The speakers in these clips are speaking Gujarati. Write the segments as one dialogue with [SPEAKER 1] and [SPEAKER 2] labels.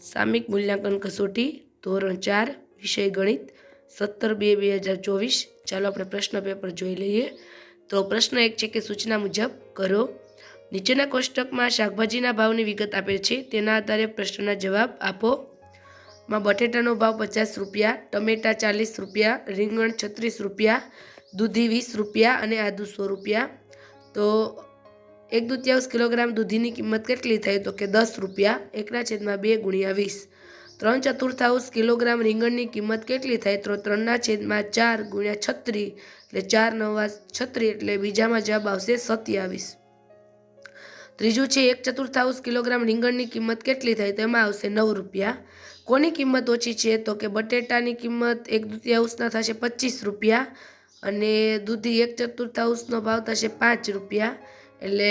[SPEAKER 1] સામયિક મૂલ્યાંકન કસોટી, ધોરણ ચાર, વિષય ગણિત, સત્તર બે બે હજાર ચોવીસ. ચાલો આપણે પ્રશ્ન પેપર જોઈ લઈએ. તો પ્રશ્ન એક છે કે સૂચના મુજબ કરો. નીચેના કોષ્ટકમાં શાકભાજીના ભાવની વિગત આપેલ છે. તેના આધારે પ્રશ્નના જવાબ આપો. માં બટેટાનો ભાવ પચાસ રૂપિયા, ટમેટા ચાલીસ રૂપિયા, રીંગણ છત્રીસ રૂપિયા, દૂધી વીસ રૂપિયા અને આદુ સો રૂપિયા. તો એક દુત્યાંશ કિલોગ્રામ દૂધીની કિંમત કેટલી થઈ તો કે દસ રૂપિયા એકના છેદમાં બે ગુણ્યા વીસ. ત્રણ ચતુર્થાંશ કિલોગ્રામ રીંગણની કિંમત કેટલી થાય તો ત્રણના છેદમાં ચાર ગુણ્યા છત્રી એટલે ચાર નવા છત્રી એટલે બીજામાં જવાબ આવશે સત્યાવીસ. ત્રીજું છે, એક ચતુર્થાંશ કિલોગ્રામ રીંગણની કિંમત કેટલી થાય તો એમાં આવશે નવ રૂપિયા. કોની કિંમત ઓછી છે તો કે બટેટાની કિંમત એક દુત્યાંશના થશે પચીસ રૂપિયા અને દૂધી એક ચતુર્થાંશનો ભાવ થશે પાંચ રૂપિયા. એટલે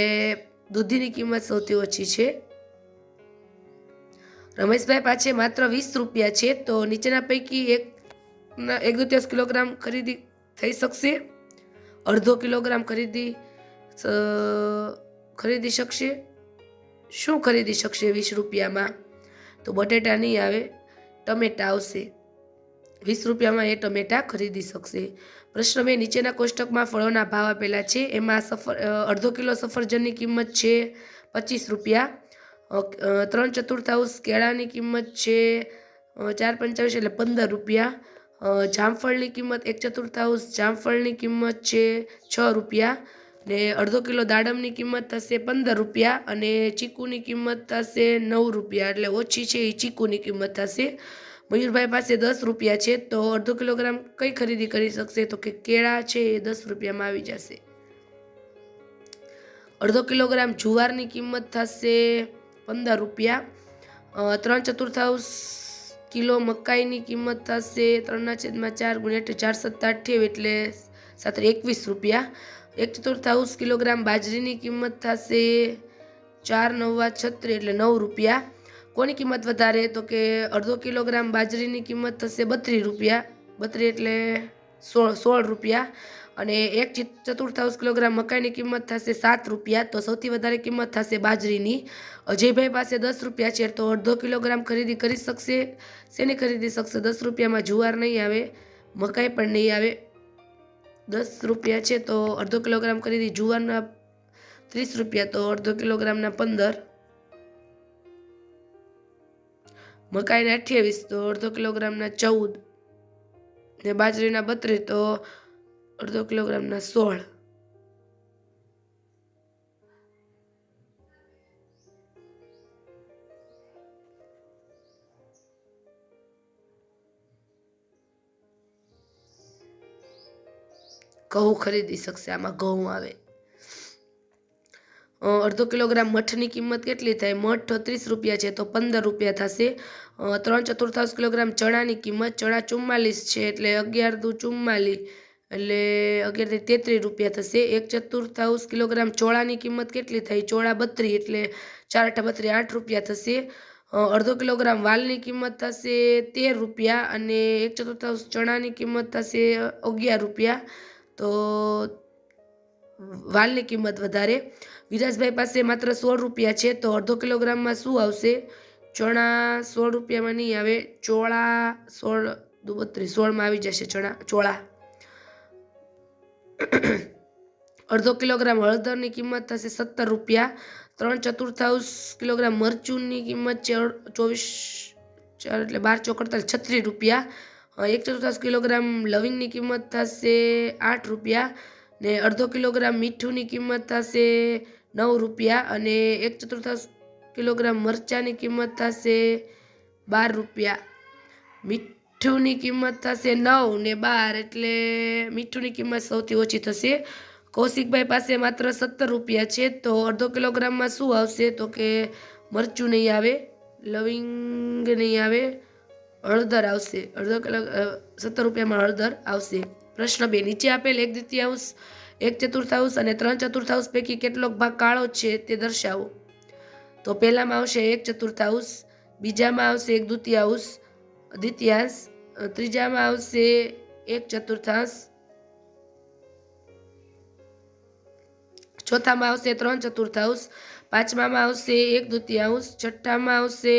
[SPEAKER 1] દૂધીની કિંમત સૌથી ઓછી છે. રમેશભાઈ પાસે માત્ર વીસ રૂપિયા છે, તો નીચેના પૈકી એક એક દુત્યાંશ કિલોગ્રામ ખરીદી થઈ શકશે? અડધો કિલોગ્રામ ખરીદી ખરીદી શકશે? શું ખરીદી શકશે વીસ રૂપિયામાં? તો બટેટા નહીં આવે, ટમેટા આવશે. વીસ રૂપિયામાં એ ટમેટા ખરીદી શકશે. પ્રશ્ન બે, નીચેના કોષ્ટકમાં ફળોના ભાવ આપેલા છે. એમાં સફર અડધો કિલો સફરજનની કિંમત છે પચીસ રૂપિયા. ત્રણ ચતુર્થાંશ કેળાની કિંમત છે ચાર પંચાવીસ એટલે પંદર રૂપિયા. જામફળની કિંમત એક ચતુર્થાંશ જામફળની કિંમત છે છ રૂપિયા. ને અડધો કિલો દાડમની કિંમત થશે પંદર રૂપિયા અને ચીકુની કિંમત થશે નવ રૂપિયા. એટલે ઓછી છે એ ચીકુની કિંમત થશે. મયુરભાઈ પાસે દસ રૂપિયા છે, તો અડધો કિલોગ્રામ કઈ ખરીદી કરી શકશે? તો કે કેળા છે, એ દસ રૂપિયામાં આવી જશે. અડધો કિલોગ્રામ જુવારની કિંમત થશે પંદર રૂપિયા. ત્રણ ચતુર્થાંશ કિલો મકાઈની કિંમત થશે ત્રણના છેદમાં ચાર ગુણ્યા ચાર સત્તા અઠ્યાવી એટલે સાત એકવીસ રૂપિયા. એક ચતુર્થાંશ કિલોગ્રામ બાજરીની કિંમત થશે ચાર નવા છત્રી એટલે નવ રૂપિયા. કોની કિંમત વધારે? તો કે અડધો કિલોગ્રામ બાજરીની કિંમત થશે બત્રીસ રૂપિયા. બત્રીસ એટલે સોળ સોળ રૂપિયા. અને એક ચતુર્થાઉસ કિલોગ્રામ મકાઈની કિંમત થશે સાત રૂપિયા. તો સૌથી વધારે કિંમત થશે બાજરીની. અજયભાઈ પાસે દસ રૂપિયા છે, તો અડધો કિલોગ્રામ ખરીદી કરી શકશે. શેની ખરીદી શકશે? દસ રૂપિયામાં જુવાર નહીં આવે, મકાઈ પણ નહીં આવે. દસ રૂપિયા છે, તો અડધો કિલોગ્રામ ખરીદી જુવારના ત્રીસ રૂપિયા, તો અડધો કિલોગ્રામના પંદર. મકાઈના અઠ્યાવીસ, તો અડધો કિલોગ્રામના ચૌદ ને બાજરીના બત્રીસ, તો અડધો કિલોગ્રામના સોળ. ઘઉં ખરીદી શકશે, આમાં ઘઉં આવે. અડધો કિલોગ્રામ મઠની કિંમત કેટલી થાય? મઠ ત્રીસ રૂપિયા છે, તો પંદર રૂપિયા થશે. ત્રણ ચતુર્થાંશ કિલોગ્રામ ચણાની કિંમત, ચણા ચુમ્માલીસ છે, એટલે અગિયાર દુ ચુમ્માલીસ, એટલે અગિયારથી તેત્રીસ રૂપિયા થશે. એક ચતુર્થાંશ કિલોગ્રામ ચોળાની કિંમત કેટલી થઈ ચોળા બત્રીસ, એટલે ચાર અઠા બત્રીસ, આઠ રૂપિયા થશે. અડધો કિલોગ્રામ વાલની કિંમત થશે તેર રૂપિયા, અને એક ચતુર્થાંશ ચણાની કિંમત થશે અગિયાર રૂપિયા. તો વાલની કિંમત વધારે. વિરાજભાઈ પાસે માત્ર સોળ રૂપિયા છે, તો અડધો કિલોગ્રામમાં શું આવશે? ચણા સોળ રૂપિયામાં નહીં આવે, ચોળા સોળ, દુબત્રીસ, સોળમાં આવી જશે ચણા, ચોળા. અડધો કિલોગ્રામ હળદરની કિંમત થશે સત્તર રૂપિયા. ત્રણ ચતુર્થાંશ કિલોગ્રામ મરચુંની કિંમત છે ચોવીસ, ચાર એટલે બાર ચોક છત્રીસ રૂપિયા. એક ચતુર્થાંશ કિલોગ્રામ લવિંગની કિંમત થશે આઠ રૂપિયા. ને અડધો કિલોગ્રામ મીઠુંની કિંમત થશે નવ રૂપિયા અને એક ચતુર્થાંશ કિલોગ્રામ મરચાંની કિંમત થશે બાર રૂપિયા. મીઠુંની કિંમત થશે નવ ને બાર એટલે મીઠુંની કિંમત સૌથી ઓછી થશે. કૌશિકભાઈ પાસે માત્ર સત્તર રૂપિયા છે તો અડધો કિલોગ્રામમાં શું આવશે? તો કે મરચું નહીં આવે, લવિંગ નહીં આવે, હળદર આવશે. અડધો કિલો સત્તર રૂપિયામાં હળદર આવશે. પ્રશ્ન બે, નીચે આપેલ એક દ્વિતીયાંશ એક ચતુર્થાંશ અને ત્રણ ચતુર્થાંશ પૈકી કેટલોક ભાગ કાળો છે તે દર્શાવો. તો પહેલામાં આવશે એક ચતુર્થાંશ, બીજામાં આવશે એક દ્વિતીયાંશ દ્વિતીયાંશ ત્રીજામાં આવશે એક ચતુર્થાંશ, ચોથામાં આવશે ત્રણ ચતુર્થાંશ, પાંચમામાં આવશે એક દ્વિતીયાંશ, છઠ્ઠામાં આવશે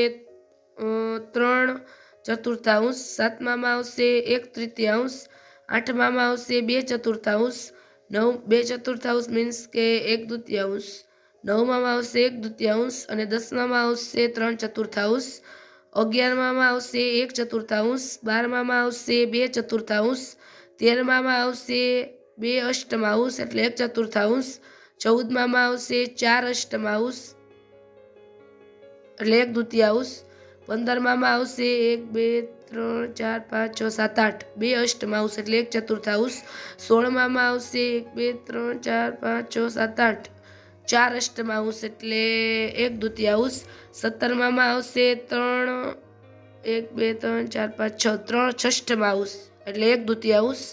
[SPEAKER 1] ત્રણ ચતુર્થાંશ, સાતમામાં આવશે એક તૃતીયાંશ આઠમામાં આવશે બે ચતુર્થાંશ, નવ, બે ચતુર્થાંશ મીન્સ કે એક દૃતીયાંશ નવમામાં આવશે એક દ્વિતીયાંશ અને દસમામાં આવશે ત્રણ ચતુર્થાંશ. અગિયારમાં આવશે એક ચતુર્થાંશ બારમામાં આવશે બે ચતુર્થાંશ તેરમામાં આવશે બે અષ્ટમાંશ એટલે એક ચતુર્થાંશ ચૌદમામાં આવશે ચાર અષ્ટમાંશ એટલે એક દ્વિતીયાંશ પંદરમામાં આવશે એક બે ત્રણ ચાર પાંચ છ સાત આઠ. બે અષ્ટમાંશ એટલે એક ચતુર્થાંશ સોળમામાં આવશે એક બે ત્રણ ચાર પાંચ છ સાત આઠ. ચાર અષ્ટમાંશ એટલે એક દ્વિતીયાંશ સત્તરમામાં આવશે ત્રણ એક બે ત્રણ ચાર પાંચ છ. ત્રણ છષ્ટમાંશ એટલે એક દ્વિતીયાંશ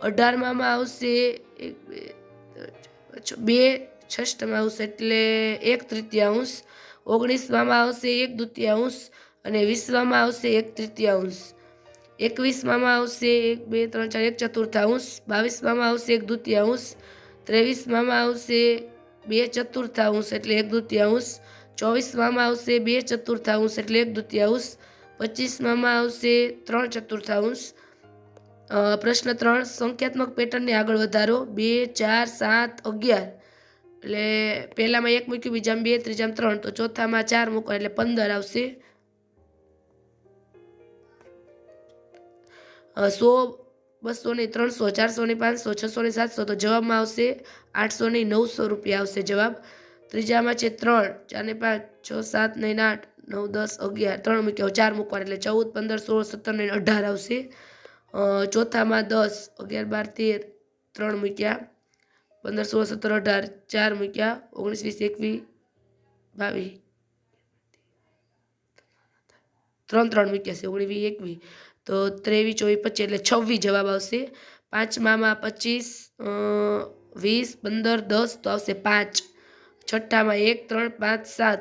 [SPEAKER 1] અઢારમામાં આવશે એક બે ત્રણ, ચાર, પાંચ, છ, બે છષ્ટમાંશ એટલે એક તૃતીયાંશ ઓગણીસમામાં આવશે એક દ્વિતીયાંશ અને વીસમામાં આવશે એક તૃતીયાંશ એકવીસમામાં આવશે એક, બે, ત્રણ, ચાર, એક ચતુર્થાંશ બાવીસમામાં આવશે એક દ્વિતીયાંશ ત્રેવીસમામાં આવશે બે ચતુર્થાંશ એટલે એક દ્વિતીયાંશ ચોવીસમામાં આવશે બે ચતુર્થાંશ એટલે એક દ્વિતીયાંશ પચીસમામાં આવશે ત્રણ ચતુર્થાંશ પ્રશ્ન ત્રણ, સંખ્યાત્મક પેટર્નને આગળ વધારો. બે, ચાર, સાત, અગિયાર. એટલે પહેલામાં એક મૂક્યું, બીજામાં બે, ત્રીજામાં ત્રણ. તો ચોથામાં ચાર મૂકો એટલે પંદર આવશે. સો બસો ને ત્રણસો, ચારસો ને પાંચસો, છસો ને સાતસો તો જવાબમાં આવશે આઠસો ને નવસો રૂપિયા આવશે જવાબ. ત્રીજામાં છે ત્રણ, ચાર ને પાંચ, છ, સાત ને આઠ, નવ, દસ, અગિયાર, ત્રણ મૂક્યા ચાર મૂકવા એટલે ચૌદ, પંદર, સોળ, સત્તર ને અઢાર આવશે. ચોથામાં દસ, અગિયાર, બાર, તેર, ત્રણ મૂક્યા. પંદર, સોળ, સત્તર, અઢાર, ચાર મૂક્યા. ઓગણીસ, વીસ, એકવીસ, બાવીસ. ત્રણ ત્રણ મૂક્યા છે, ઓગણીસ, વીસ, એકવીસ. તો ત્રેવીસ, ચોવીસ, પચીસ એટલે છવ્વીસ જવાબ આવશે. પાંચમામાં પચીસ વીસ, પંદર, દસ તો આવશે પાંચ. છઠ્ઠામાં એક, ત્રણ, પાંચ, સાત.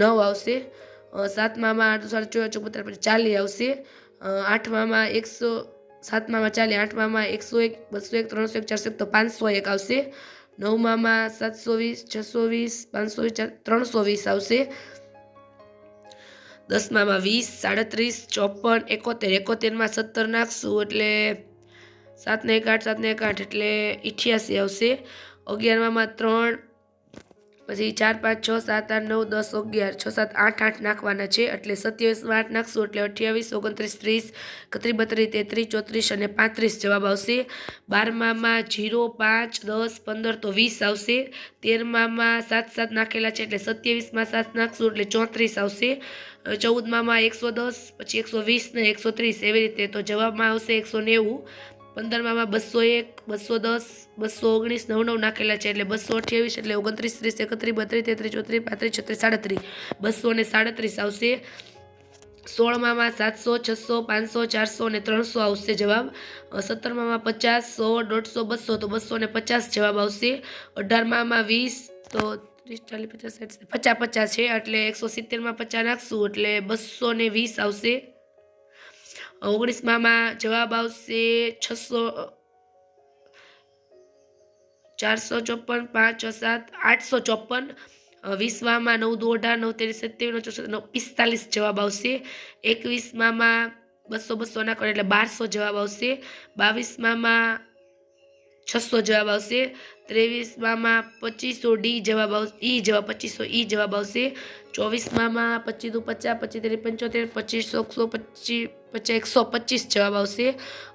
[SPEAKER 1] નવ આવશે. સાતમામાં આઠ સાડા ચોવીસ ચોપોતેર પછી ચાલીસ આવશે. આઠમામાં એકસો, સાતમામાં ચાલીસ, આઠમામાં એકસો એક, બસો એક, ત્રણસો એક, ચારસો એક તો પાંચસો એક આવશે. નવમામાં સાતસો વીસ, છસો વીસ, પાંચસો વીસ ત્રણસો વીસ આવશે. દસમામાં વીસ, સાડત્રીસ, ચોપન, એકોતેર. એકોતેરમાં સત્તર નાખશું એટલે સાતને એક આઠ સાતને એક આઠ એટલે ઇઠ્યાસી આવશે. અગિયારમાં ત્રણ, પછી ચાર, પાંચ, છ, સાત, આઠ, નવ, દસ, અગિયાર. છ, સાત, આઠ આઠ નાખવાના છે એટલે સત્યાવીસમાં આઠ નાખશું એટલે અઠ્યાવીસ, ઓગણત્રીસ, ત્રીસ એકત્રીસ બત્રીસ, તેત્રીસ, ચોત્રીસ અને પાંત્રીસ જવાબ આવશે. બારમામાં જીરો, પાંચ, દસ, પંદર તો વીસ આવશે. તેરમામાં સાત સાત નાખેલા છે એટલે સત્યાવીસમાં સાત નાખશું એટલે ચોત્રીસ આવશે. અ, ચૌદમામાં એકસો દસ પછી એકસો વીસ ને એકસો ત્રીસ એવી રીતે તો જવાબમાં આવશે એકસો નેવું. પંદરમામાં બસો એક બસો દસ બસો ઓગણીસ નવ નવ નાખેલા છે એટલે બસો અઠ્યાવીસ એટલે ઓગણત્રીસ ત્રીસ એકત્રીસ બત્રીસ તેત્રીસ ચોત્રીસ પાંત્રીસ છત્રીસ સાડત્રીસ. બસો ને સાડત્રીસ આવશે. સોળમામાં સાતસો છસો પાંચસો ચારસો ને ત્રણસો આવશે જવાબ. સત્તરમાં પચાસ સો દોઢસો બસો તો બસો ને પચાસ જવાબ આવશે. અઢારમામાં વીસ તો ત્રીસ ચાલીસ પચાસ સાઠ પચાસ પચાસ છે એટલે એકસો સિત્તેરમાં પચાસ નાખશું એટલે બસો ને વીસ આવશે. ઓગણીસમામાં જવાબ આવશે છસો, ચારસો ચોપન, પાંચ, છ, સાત, આઠસો ચોપન. વીસમાં નવ દો અઢાર, નવ તેર, સત્યાવીસ, નવ ચોસઠ, નવ, પિસ્તાલીસ જવાબ આવશે. એકવીસમાં બસો બસો ના કરે એટલે બારસો જવાબ આવશે. બાવીસમાં છસો જવાબ આવશે. ત્રેવીસમાં પચીસો ડી જવાબ આવશે, ઈ જવાબ પચીસો, ઈ જવાબ આવશે. ચોવીસમાં પચીસ દુ પચાસ, પચીસ ત્રીસ પંચોતેર, પચીસો એકસો પચીસ પચાસ એકસો પચીસ જવાબ આવશે.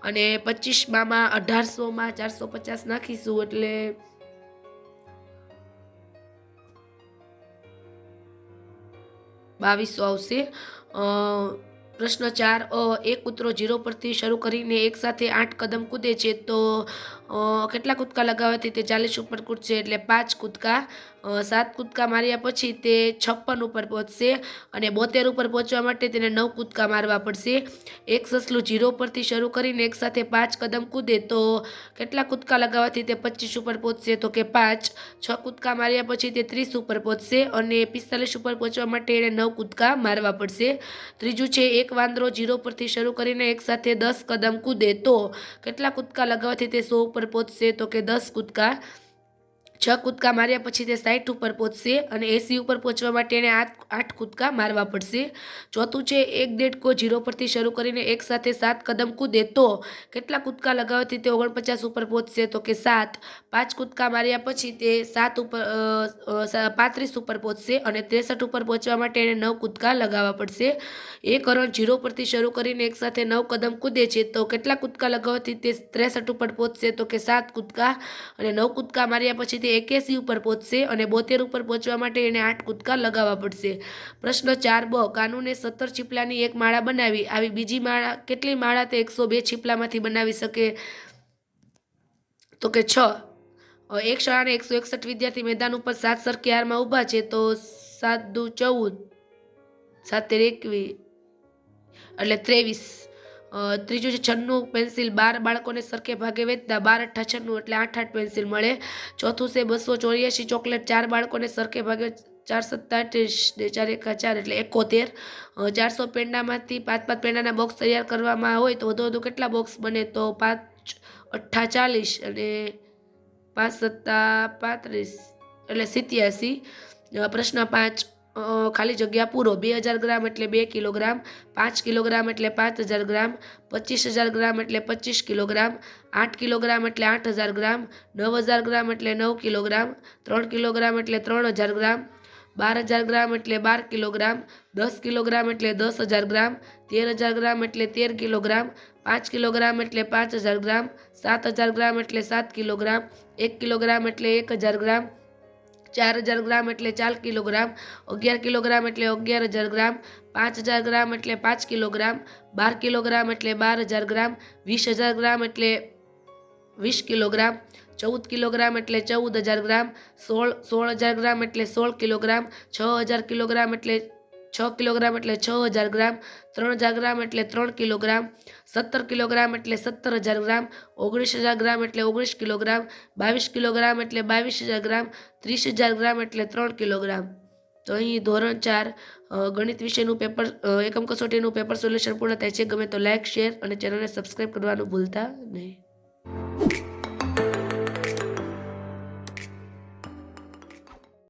[SPEAKER 1] અને પચીસમાં અઢારસોમાં ચારસો પચાસ નાખીશું એટલે બાવીસો આવશે. પ્રશ્ન ચાર એક કૂતરો જીરો પરથી શરૂ કરીને એક સાથે આઠ કદમ કૂદે છે તો કેટલા કૂદકા લગાવવાથી તે ચાલીસ ઉપર કૂદશે એટલે પાંચ કૂદકા સાત કૂદકા માર્યા પછી તે છપ્પન ઉપર પહોંચશે અને બોતેર ઉપર પહોંચવા માટે તેને નવ કૂદકા મારવા પડશે. એક સસલું જીરો પરથી શરૂ કરીને એક સાથે પાંચ કદમ કૂદે તો કેટલા કૂદકા લગાવવાથી તે પચીસ ઉપર પહોંચશે તો કે પાંચ. છ કૂદકા માર્યા પછી તે ત્રીસ ઉપર પહોંચશે અને પિસ્તાલીસ ઉપર પહોંચવા માટે એને નવ કૂદકા મારવા પડશે. ત્રીજું છે, એક વાંદરો જીરો પરથી શરૂ કરીને એકસાથે દસ કદમ કૂદે તો કેટલા કૂદકા લગાવવાથી તે સો ઉપર પહોંચશે? તો કે દસ કૂદકા છ કૂદકા માર્યા પછી તે સાઠ ઉપર પહોંચશે અને એસી ઉપર પહોંચવા માટે એને આઠ કૂદકા મારવા પડશે. ચોથું છે, એક દેડકો જીરો પરથી શરૂ કરીને એક સાથે સાત કદમ કૂદે તો કેટલા કૂદકા લગાવવાથી તે ઓગણપચાસ ઉપર પહોંચશે? તો કે સાત. પાંચ કૂદકા માર્યા પછી તે સાત ઉપર પાંત્રીસ ઉપર પહોંચશે અને ત્રેસઠ ઉપર પહોંચવા માટે એને નવ કૂદકા લગાવવા પડશે. એક કરણ જીરો પરથી શરૂ કરીને એક સાથે નવ કદમ કૂદે છે તો કેટલા કૂદકા લગાવવાથી તે ત્રેસઠ ઉપર પહોંચશે? તો કે સાત કૂદકા અને નવ કૂદકા માર્યા પછી તે એક્યાસી ઉપર પહોંચશે અને બોતેર ઉપર પહોંચવા માટે એને આઠ કૂદકા લગાવવા પડશે. પ્રશ્ન ચાર બ, કાનૂને સત્તર છીપલાની એક માળા બનાવી. આવી બીજી માળા, કેટલી માળા તે એકસો બે છીપલામાંથી બનાવી શકે? તો કે છ. એક શાળાને એકસો એકસઠ વિદ્યાર્થી મેદાન ઉપર સાત સરખી હારમાં ઊભા છે તો સાત દુ ચૌદ સાતેર એકવીસ એટલે ત્રેવીસ. ત્રીજું છે છન્નું પેન્સિલ બાર બાળકોને સરખે ભાગે વેચતા બાર અઠ્ઠા છન્નું એટલે આઠ આઠ પેન્સિલ મળે. ચોથું છે બસો ચોર્યાસી ચોકલેટ ચાર બાળકોને સરખે ભાગે ચાર સત્તા ને ચાર એકા ચાર એટલે એકોતેર. ચારસો પેંડામાંથી પાંચ પાંચ પેંડાના બોક્સ તૈયાર કરવામાં હોય તો વધુ વધુ કેટલા બોક્સ બને? તો પાંચ અઠ્ઠા ચાલીસ અને પાંચ સત્તા પાંત્રીસ એટલે સિત્યાસી. પ્રશ્ન પાંચ. ખાલી જગ્યા પૂરો બે હજાર ગ્રામ એટલે બે કિલોગ્રામ પાંચ કિલોગ્રામ એટલે પાંચ હજાર ગ્રામ પચીસ હજાર ગ્રામ એટલે પચીસ કિલોગ્રામ આઠ કિલોગ્રામ એટલે આઠ હજાર ગ્રામ નવ હજાર ગ્રામ એટલે નવ કિલોગ્રામ ત્રણ કિલોગ્રામ એટલે ત્રણ હજાર ગ્રામ બાર હજાર ગ્રામ એટલે બાર કિલોગ્રામ દસ કિલોગ્રામ એટલે દસ હજાર ગ્રામ તેર હજાર ગ્રામ એટલે તેર કિલોગ્રામ પાંચ કિલોગ્રામ એટલે પાંચ હજાર ગ્રામ સાત હજાર ગ્રામ એટલે સાત કિલોગ્રામ એક કિલોગ્રામ એટલે એક હજાર ગ્રામ ચાર હજાર ગ્રામ એટલે ચાર કિલોગ્રામ, અગિયાર કિલોગ્રામ એટલે અગિયાર હજાર ગ્રામ, પાંચ હજાર ગ્રામ એટલે પાંચ કિલોગ્રામ, બાર કિલોગ્રામ એટલે બાર હજાર ગ્રામ, વીસ હજાર ગ્રામ એટલે વીસ કિલોગ્રામ, ચૌદ કિલોગ્રામ એટલે ચૌદ હજાર ગ્રામ, સોળ સોળ હજાર ગ્રામ એટલે સોળ કિલોગ્રામ, છ હજાર કિલોગ્રામ એટલે છ કિલોગ્રામ એટલે છ હજાર ગ્રામ, ત્રણ હજાર ગ્રામ એટલે ત્રણ કિલોગ્રામ, સત્તર કિલોગ્રામ એટલે સત્તર હજાર ગ્રામ, ઓગણીસ હજાર ગ્રામ એટલે ઓગણીસ કિલોગ્રામ, બાવીસ કિલોગ્રામ એટલે બાવીસ હજાર ગ્રામ, ત્રીસ હજાર ગ્રામ એટલે ત્રણ કિલોગ્રામ. તો અહીં ધોરણ ચાર ગણિત વિષયનું પેપર એકમ કસોટીનું પેપર સોલ્યુશન પૂર્ણ થાય છે. ગમે તો લાઇક શેર અને ચેનલને સબસ્ક્રાઈબ કરવાનું ભૂલતા નહીં.